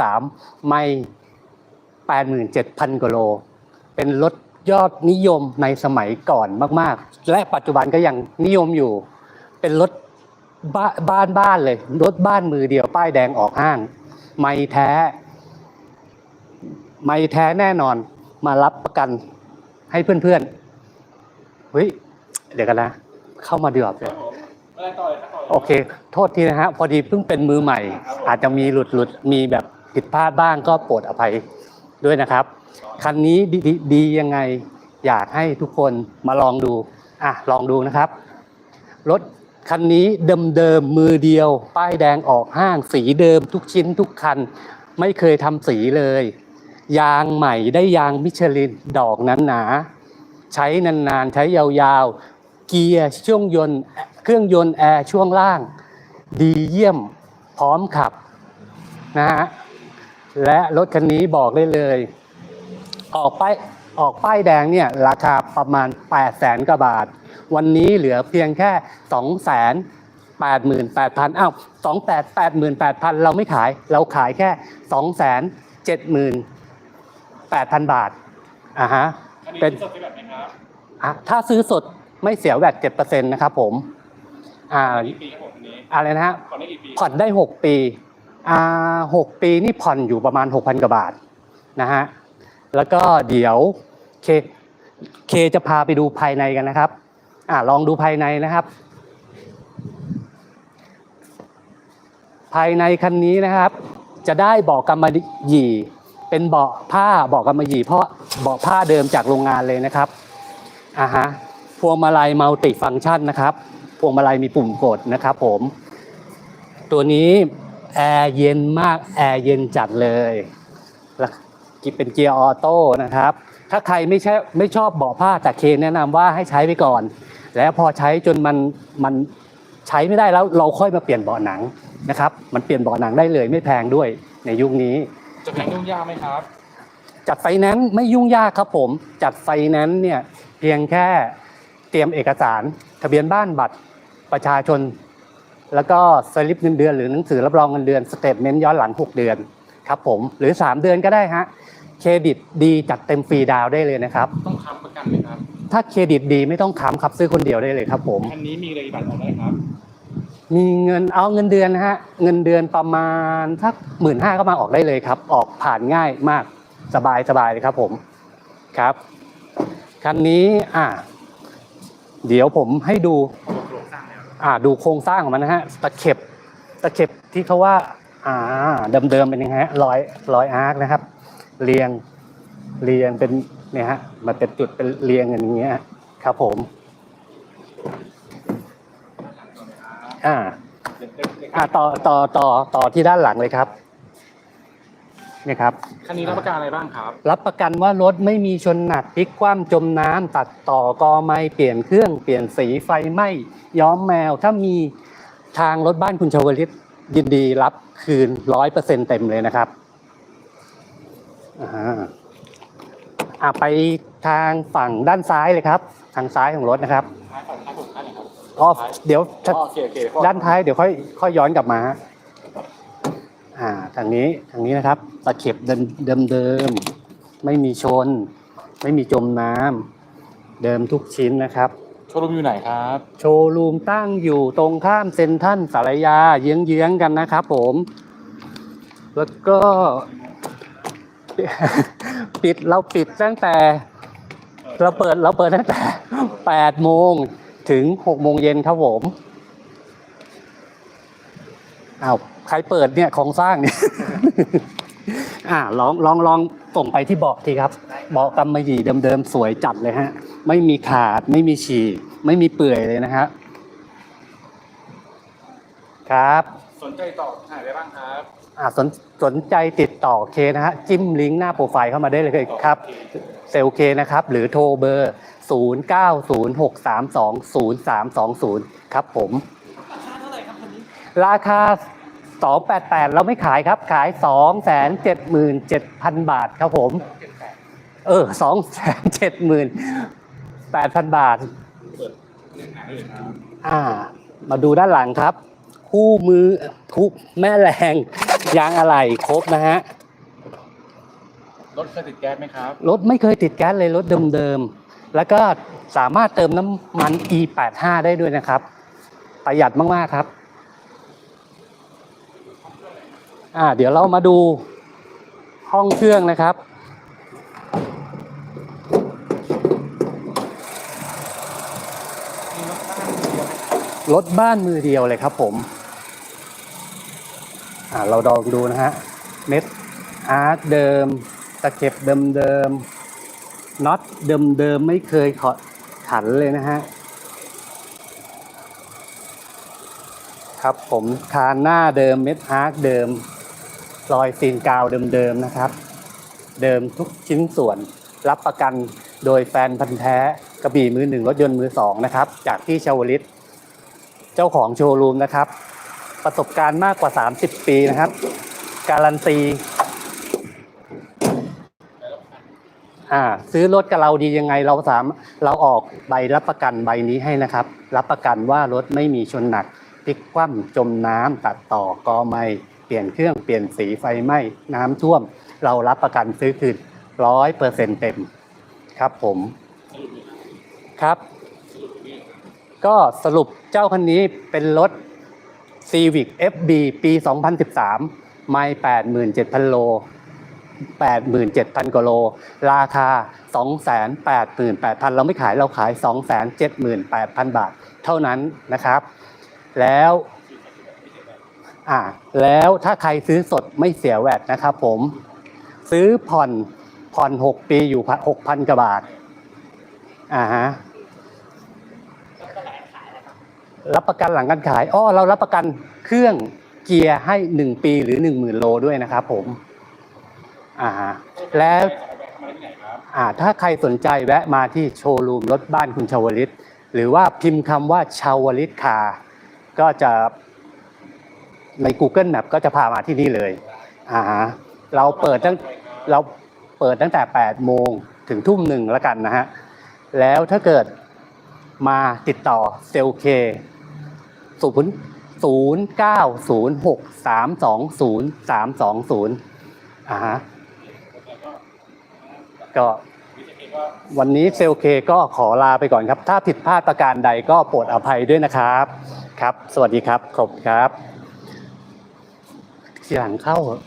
2023 ไม่87,000กว่าโล เป็นรถยอดนิยมในสมัยก่อนมาก ๆ และปัจจุบันก็ยังนิยมอยู่ เป็นรถบ้าบ้านบ้านเลย รถบ้านมือเดียวป้ายแดงออกห้าง ไม่แท้ ไม่แท้แน่นอนมารับประกันให้เพื่อนๆเฮ้ย เดี๋ยวกันนะ เข้ามาเดือบเลยอะไรต่อเลยครับต่อเลยโอเค โทษทีนะฮะ พอดีเพิ่งเป็นมือใหม่ อาจจะมีหลุดหลุดมีแบบ ผิดพลาดบ้างก็โปรดอภัยด้วยนะครับ คันนี้ดีดีดียังไงอยากให้ทุกคนมาลองดูอะลองดูนะครับ รถคันนี้เดิมๆมือเดียว ป้ายแดงออกห้างสีเดิมทุกชิ้นทุกคัน ไม่เคยทำสีเลย ยางใหม่ได้ยางมิชลินดอกนั้นหนา ใช้นานๆ ใช้ยาวๆ เกียร์ช่วงยนต์เครื่องยนต์แอร์ช่วงล่าง ดีเยี่ยมพร้อมขับนะฮะ และรถคันนี้บอกได้เลย ออกป้ายออกป้ายแดงเนี่ยราคาประมาณ 8 0 0แสนกว่าบาท วันนี้เหลือเพียงแค่ 2 8 8 0 0 0อ้าว2 8 8 8 0 0 เราไม่ขาย เราขายแค่ 2 7 8 0 0 0 บาทอ่าฮะอันนี้เป็นสดเป็นแบบไหนครับอะถ้าซื้อสดไม่เสียแวด7%นะครับผมอ่ากี่ปีครับผมอันนี้อะไรนะฮะผ่อนได้กี่ปีผ่ อ่า6ปีนี่ผ่อนอยู่ประมาณ 6,000 กว่าบาทนะฮะ แล้วก็เดี๋ยวเคเคจะพาไปดูภายในกันนะครับ อ่าลองดูภายในนะครับ ภายในคันนี้นะครับ จะได้เบาะกำมะหยี่ เป็นเบาะผ้าเบาะกำมะหยี่เพราะเบาะผ้าเดิมจากโรงงานเลยนะครับอ่าฮะพวงมาลัยมัลติฟังก์ชันนะครับพวงมาลัยมีปุ่มกดนะครับ ผม ตัวนี้ แอร์เย็นมากแอร์เย็นจัดเลยแล้วเป็นเกียร์ออโต้นะครับ ถ้าใครไม่ใช่ไม่ชอบเบาะผ้าแต่เคนแนะนำว่าให้ใช้ไปก่อน แล้วพอใช้จนมันมันใช้ไม่ได้แล้วเราค่อยมาเปลี่ยนเบาะหนังนะครับ มันเปลี่ยนเบาะหนังได้เลยไม่แพงด้วยในยุคนี้จะเป็นยุ่งยากไหมครับ จัดไฟแนนซ์ไม่ยุ่งยากครับผม จัดไฟแนนซ์เนี่ยเพียงแค่เตรียมเอกสาร ทะเบียนบ้านบัตรประชาชน แล้วก็สลิปเงินเดือนหรือหนังสือรับรองเงินเดือนสเตทเมนต์ย้อนหลัง 6 เดือนครับผมหรือ 3 เดือนก็ได้ฮะเครดิตดีจัดเต็มฟรีดาวน์ได้เลยนะครับต้องค้ำประกันไหมครับ ถ้าเครดิตดีไม่ต้องค้ำครับซื้อคนเดียวได้เลยครับผมอันนี้มีเลยบัตรออกได้ครับ มีเงินเอาเงินเดือนนะฮะเงินเดือนประมาณสักหมื่นห้าก็มาออกได้เลยครับ ออกผ่านง่ายมากสบายสบายเลยครับผมครับคันนี้อ่าเดี๋ยวผมให้ดูอ่า ดูโครงสร้างของมันนะฮะตะเข็บตะเข็บที่เขาว่าอ่าเดิมๆเป็นยังไงฮะรอยรอยอาร์คนะครับ เรียงเรียงเป็นเนี่ยฮะมันเป็นจุดเป็นเรียงอย่างเงี้ยครับผมอ่าอ่าต่อต่อต่อต่อที่ด้านหลังเลยครับ นี่ยครับ คันนี้รับประกันอะไรบ้างครับ รับประกันว่ารถไม่มีชนหนักพลิกคว่ำจมน้ำตัดต่อกอไม้เปลี่ยนเครื่องเปลี่ยนสีไฟไหม้ย้อมแมว ถ้ามีทางรถบ้านคุณชาวลิตยินดีรับคืนร้อยเปอร์เซ็นเต็มเลยนะครับอ่าอ่าไปทางฝั่งด้านซ้ายเลยครับ ทางซ้ายของรถนะครับท้ายฝั่งท้ายผมท้ายหน่อยครับอ๋อเดี๋ยว อ๋อโอเคโอเคด้านท้ายเดี๋ยวค่อยค่อยย้อนกลับมาฮะ อ่าทางนี้ทางนี้นะครับตะเข็บเดิมเดิมเดิมไม่มีชน ไม่มีจมน้ำเดิมทุกชิ้นนะครับ โชว์รูมอยู่ไหนครับ โชว์รูมตั้งอยู่ตรงข้ามเซ็นทรัลสารยาเยื้องๆกันนะครับผม แล้วก็ ปิดเราปิดตั้งแต่ เราเปิดเราเปิดตั้งแต่8โมงถึง6โมงเย็นครับผม อ้าวใครเปิดเนี่ยของสร้างเนี่ยอ่าลองลองลองส่งไปที่เบาะทีครับเบาะกำมะหยี่เดิมๆสวยจัดเลยฮะ ไม่มีขาดไม่มีฉีกไม่มีเปื่อยเลยนะฮะครับ สนใจต่อหาได้บ้างครับอ่าสนสนใจติดต่อเคนะฮะจิ้มลิงก์หน้าโปรไฟล์เข้ามาได้เลยครับเซลลเคนะครับ หรือโทรเบอร์ 0906320320 ครับผม ราคา 288 เราไม่ขายครับ ขาย 277,000 บาทครับผม เออ 278,000 บาท อ่า มาดูด้านหลังครับ คู่มือคู่แม่แรง ยางอะไหล่ครบนะฮะ รถเคยติดแก๊สไหมครับ รถไม่เคยติดแก๊สเลยรถเดิมๆ แล้วก็สามารถเติมน้ำมัน E85 ได้ด้วยนะครับ ประหยัดมากๆครับ อ่า เดี๋ยวเรามาดูห้องเครื่องนะครับ รถบ้านมือเดียวเลยครับผม อ่า เราลองดูนะฮะ เม็ดอาร์ตเดิม ตะเข็บเดิมเดิมๆน็อตเดิมเดิมๆไม่เคยขอขันเลยนะฮะครับผมคานหน้าเดิมเม็ดอาร์ตเดิม รอยซีนกาวเดิมๆนะครับ เดิมทุกชิ้นส่วนรับประกันโดยแฟนพันธ์แท้กระบี่มือหนึ่งรถยนต์มือสองนะครับจากที่ชาวลิต เจ้าของโชว์รูมนะครับ ประสบการณ์มากกว่า 30 ปีนะครับ การันตีอ่าซื้อรถกับเราดียังไงเราสามเราออกใบรับประกันใบนี้ให้นะครับ รับประกันว่ารถไม่มีชนหนักพลิกคว่ำจมน้ำตัดต่อกอไม่ เปลี่ยนเครื่องเปลี่ยนสีไฟไหม้น้ำท่วม เรารับประกันซื้อคืนร้อยเปอร์เซ็นเต็มครับผมครับ ก็สรุปเจ้าคันนี้เป็นรถ Civic FB ปี 2013 ไม่ 87,000 โล 87,000 กว่าโล ราคา 288,000 เราไม่ขายเราขาย 278,000 บาทเท่านั้นนะครับ แล้ว อ่าแล้วถ้าใครซื้อสดไม่เสียแวดนะครับผม ซื้อผ่อนผ่อน6ปีอยู่6,000กว่าบาทอ่าฮะรับประกันหลังการขายอ้อเรารับประกันเครื่องเกียร์ให้1ปีหรือ10,000โลด้วยนะครับผมอ่าฮะแล้วอ่าถ้าใครสนใจแวะมาที่โชว์รูมรถบ้านคุณชาวลิต หรือว่าพิมพ์คำว่าชาวลิตคาร์ก็จะ ใน Google Map ก็จะพามาที่นี่เลยอ่าฮะเราเปิดตั้งเราเปิดตั้งแต่8โมงถึงทุ่มหนึ่งแล้วกันนะฮะแล้วถ้าเกิดมาติดต่อเซลเคศูนย์ศูนย์เก้าศูนย์หกสามสองศูนย์สามสองศูนย์อ่าฮะก็วันนี้เซลเคก็ขอลาไปก่อนครับ ถ้าผิดพลาดประการใดก็โปรดอภัยด้วยนะครับ ครับ สวัสดีครับ ขอบคุณครับ ทีหลังเข้าเหรอ